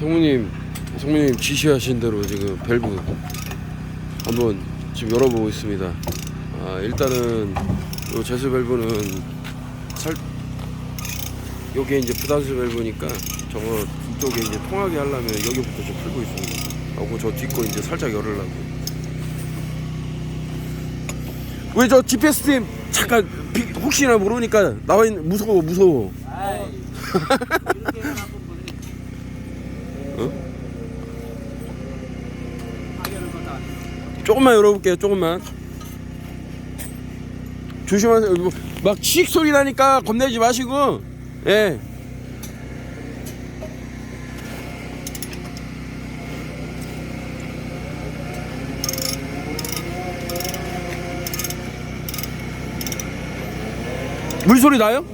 성우님, 성우님 지시하신 대로 지금 밸브 한번 지금 열어보고 있습니다. 아, 일단은 요 제수 밸브는 살 요게 이제 부단수 밸브니까 저거 뒤쪽에 이제 통하게 하려면 여기부터 좀 풀고 있습니다. 하고 저 뒷거 이제 살짝 열으려고. 왜 저 GPS 팀 잠깐 비- 혹시나 모르니까 나와 있는 무서워 무서워. 조금만 열어볼게요 조금만. 조심하세요. 막칙 소리 나니까 겁내지 마시고. 예. 물소리 나요?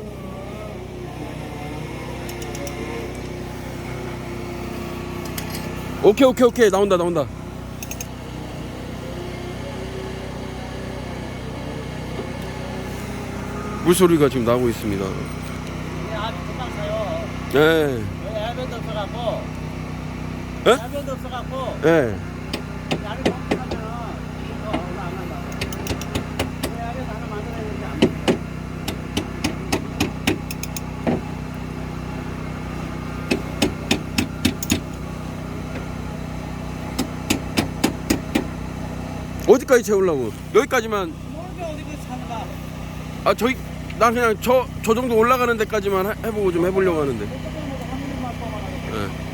오케이 오케이 오케이. 나온다 나온다 물소리가 지금 나고 있습니다 아주 금방 사요. 네 여기 에어밴드 없어갖고. 예? 에어밴드 없어갖고. 네. 나를 검색하면은 이거 얼마 안 난다. 에어밴드 하나 만들어야 되는데 안 만들어. 어디까지 채우려고 여기까지만 모르게 어디 그 사는가. 아 저희 나 그냥 저 저 정도 올라가는 데까지만 해- 해보고 좀 해보려고 하는데. 조